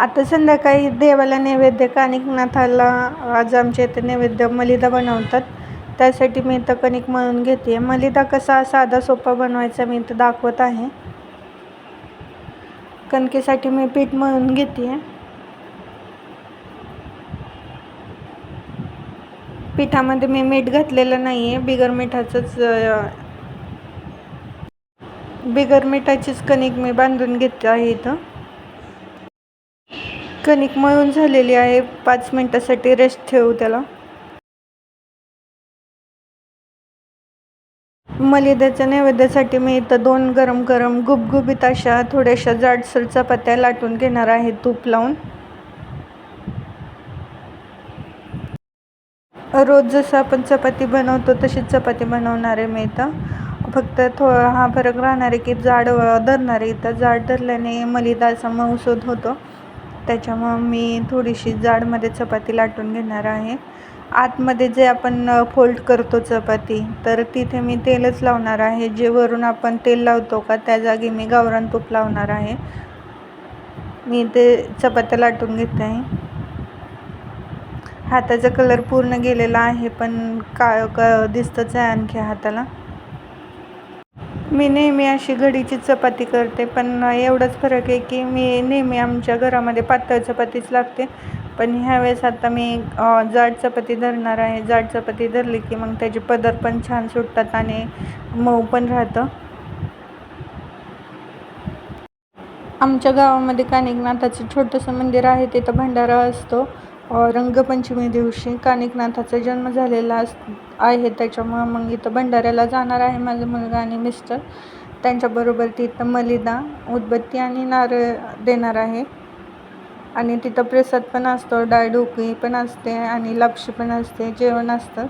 आता संध्याकाळी देवाला नैवेद्य कानिकनाथाला आज आमच्या इथे नैवेद्य मलिदा बनवतात. त्यासाठी मी इथं कणिक मळून घेते. मलिदा कसा साधा सोपा बनवायचा मी इथं दाखवत आहे. कणकेसाठी मी पीठ मळून घेते. पिठामध्ये मी मीठ घातलेलं नाही आहे बिगर मिठाचंच बिगर मिठाचीच कणिक मी बांधून घेते आहे इथं. कणिक मळून झालेली आहे. पाच मिनटासाठी रेस्ट ठेवू त्याला. मलिद्याच्या नैवेद्यासाठी मी इथं दोन गरम गरम गुबगुबीत अशा थोड्याशा जाडसर चपात्या लाटून घेणार आहे तूप लावून. रोज जसं आपण चपाती बनवतो तशीच चपाती बनवणार आहे मी इथं. फक्त थो हा फरक राहणार आहे की जाड धरणार आहे. इथं जाड धरल्याने मलिदाचा असा मऊसूद होतो. त्याच्यामुळं मी थोडीशी जाडमध्ये चपाती लाटून घेणार आहे. आतमध्ये जे आपण फोल्ड करतो चपाती तर तिथे मी तेलच लावणार आहे. जे वरून आपण तेल लावतो का त्या जागी मी गावरान तूप लावणार आहे. मी ते चपात्या लाटून घेते. आहे हाताचा कलर पूर्ण गेलेला आहे पण काळ क दिसतंच आहे आणखी हाताला. मी नेहमी अशी घडीची चपाती करते पण एवढाच फरक आहे की मी नेहमी आमच्या घरामध्ये पातळ चपातीच लागते. पण ह्यावेळेस आता मी जाड चपाती धरणार आहे. जाड चपाती धरली की मग त्याचे पदर पण छान सुटतात आणि मऊ पण राहतं. आमच्या गावामध्ये कानिकनाथाचं छोटंसं मंदिर आहे तिथं भंडारा असतो. रंगपंचमी दिवशी कानिकनाथाचा जन्म झालेला अस आहे. त्याच्यामुळं मग इथं भंडाऱ्याला जाणार आहे माझा मुलगा आणि मिस्टर त्यांच्याबरोबर तिथं मलिदा उदबत्ती आणि नारळ देणार आहे. आणि तिथं प्रसाद पण असतो डाळ ढोकळी पण असते आणि लापशी पण असते जेवण असतं.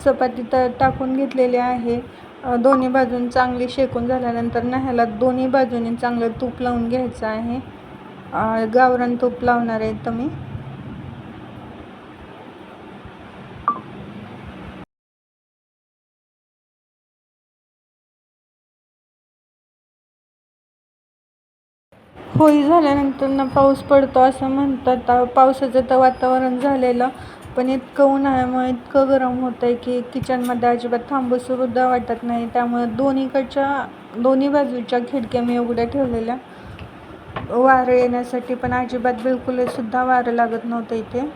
चपाती तर टाकून घेतलेली आहे. दोन्ही बाजून चांगली शेकून झाल्यानंतर ना ह्याला दोन्ही बाजूने चांगलं तूप लावून घ्यायचं आहे. गावरण गावरान तूप लावणार आहे तर मी होळी झाल्यानंतर ना पाऊस पडतो असं म्हणतात. पावसाचं तर वातावरण झालेलं. पण इतकं उन्हाळ्यामुळे इतकं गरम होतं आहे की किचनमध्ये अजिबात थांबूसुद्धा वाटत नाही. त्यामुळे दोन्हीकडच्या दोन्ही बाजूच्या खिडक्या मी उघड्या ठेवलेल्या. वारं येण्यासाठी पण अजिबात बिलकुलसुद्धा वारं लागत नव्हतं इथे.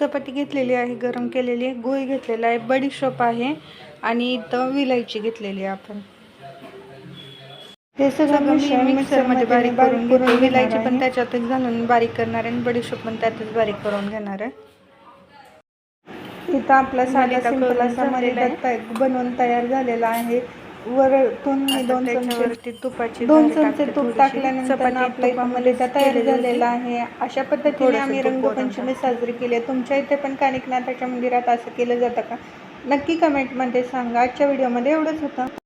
चपाती घेतलेली आहे गरम केलेली आहे गुळ घेतलेला आहे बडीशोप आहे आणि इथं विलायची घेतलेली आहे आपण. हे सगळं मिक्सरमध्ये बारीक करून घेते विलायची पण त्याच्यातच घालून बारीक करणार आहे आणि बडीशोप पण त्यातच बारीक करून घेणार आहे. इथं आपला साधा सिंपल असा तय- बनवून तयार झालेला आहे. वरतून मी दोन चमचे तुपाची दोन चमचे तूप. टाकल्यानंतर चपाती ना आपला इथं मलिदा तयार झालेला आहे. अशा पद्धतीने आम्ही रंगपंचमी साजरी केली आहे. तुमच्या इथे पण कानिकनाथाच्या मंदिरात असं केलं जातं का? नक्की कमेंटमध्ये सांगा. आजच्या व्हिडिओमध्ये एवढंच होतं.